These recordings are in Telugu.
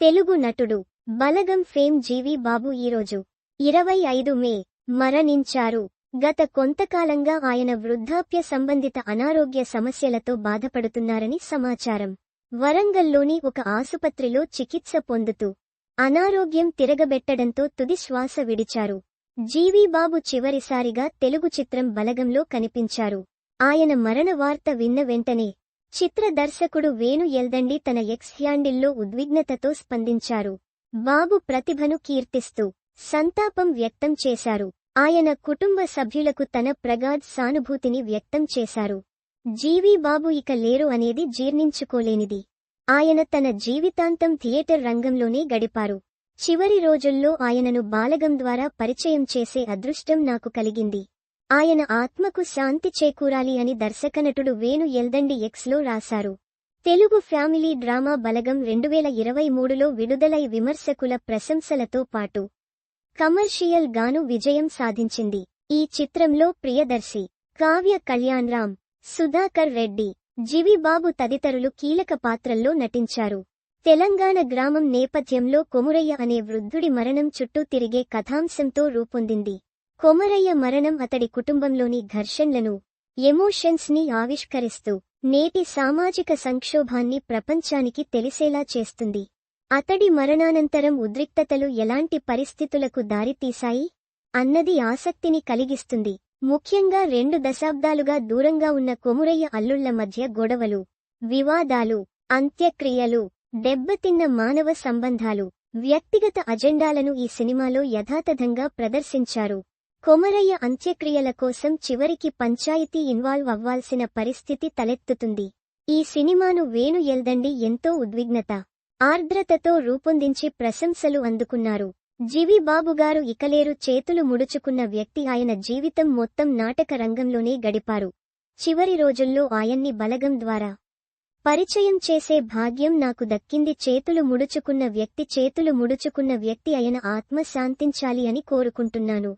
తెలుగు నటుడు బలగం ఫేమ్ జీవి బాబు ఈరోజు ఇరవై ఐదు మే మరణించారు. గత కొంతకాలంగా ఆయన వృద్ధాప్య సంబంధిత అనారోగ్య సమస్యలతో బాధపడుతున్నారని సమాచారం. వరంగల్లోని ఒక ఆసుపత్రిలో చికిత్స పొందుతూ అనారోగ్యం తిరగబెట్టడంతో తుది శ్వాస విడిచారు. జీవి బాబు చివరిసారిగా తెలుగు చిత్రం బలగంలో కనిపించారు. ఆయన మరణ వార్త విన్న వెంటనే చిత్ర దర్శకుడు వేణు ఎల్దండి తన ఎక్స్ హ్యాండిల్లో ఉద్విగ్నతతో స్పందించారు. బాబు ప్రతిభను కీర్తిస్తూ సంతాపం వ్యక్తం చేశారు. ఆయన కుటుంబ సభ్యులకు తన ప్రగాఢ్ సానుభూతిని వ్యక్తం చేశారు. జీవి బాబు ఇక లేరు అనేది జీర్ణించుకోలేనిది. ఆయన తన జీవితాంతం థియేటర్ రంగంలోనే గడిపారు. చివరి రోజుల్లో ఆయనను బాలగం ద్వారా పరిచయం చేసే అదృష్టం నాకు కలిగింది. ఆయన ఆత్మకు శాంతి చేకూరాలి అని దర్శకనటుడు వేణు ఎల్దండి ఎక్స్లో రాశారు. తెలుగు ఫ్యామిలీ డ్రామా బలగం రెండువేల ఇరవై మూడులో విడుదలై విమర్శకుల ప్రశంసలతో పాటు కమర్షియల్ గాను విజయం సాధించింది. ఈ చిత్రంలో ప్రియదర్శి కావ్య కళ్యాణ్రామ్ సుధాకర్ రెడ్డి జివిబాబు తదితరులు కీలక పాత్రల్లో నటించారు. తెలంగాణ గ్రామం నేపథ్యంలో కొమురయ్య అనే వృద్ధుడి మరణం చుట్టూ తిరిగే కథాంశంతో రూపొందింది. కొమరయ్య మరణం అతడి కుటుంబంలోని ఘర్షణలను ఎమోషన్స్ని ఆవిష్కరిస్తూ నేటి సామాజిక సంక్షోభాన్ని ప్రపంచానికి తెలిసేలా చేస్తుంది. అతడి మరణానంతరం ఉద్రిక్తతలు ఎలాంటి పరిస్థితులకు దారితీశాయి? అన్నది ఆసక్తిని కలిగిస్తుంది. ముఖ్యంగా రెండు దశాబ్దాలుగా దూరంగా ఉన్న కొమురయ్య అల్లుళ్ళ మధ్య గొడవలు వివాదాలు అంత్యక్రియలు దెబ్బతిన్న మానవ సంబంధాలు వ్యక్తిగత అజెండాలను ఈ సినిమాలో యథాతథంగా ప్రదర్శించారు. కొమరయ్య అంత్యక్రియల కోసం చివరికి పంచాయతీ ఇన్వాల్వ్ అవ్వాల్సిన పరిస్థితి తలెత్తుతుంది. ఈ సినిమాను వేణు ఎల్దండి ఎంతో ఉద్విగ్నత ఆర్ద్రతతో రూపొందించి ప్రశంసలు అందుకున్నారు. జివి బాబుగారు ఇకలేరు చేతులు ముడుచుకున్న వ్యక్తి ఆయన జీవితం మొత్తం నాటక రంగంలోనే గడిపారు. చివరి రోజుల్లో ఆయన్ని బలగం ద్వారా పరిచయం చేసే భాగ్యం నాకు దక్కింది. చేతులు ముడుచుకున్న వ్యక్తి చేతులు ముడుచుకున్న వ్యక్తి ఆయన ఆత్మ శాంతించాలి అని కోరుకుంటున్నాను.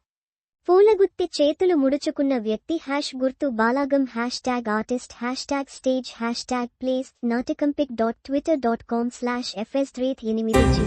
పూలగుత్తి చేతులు ముడుచుకున్న వ్యక్తి హ్యాష్ గుర్తు Balagam hash tag artist hash tag stage hash tag place నాటకంపిక్ dot Twitter dot com slash FS ఎనిమిది జీ.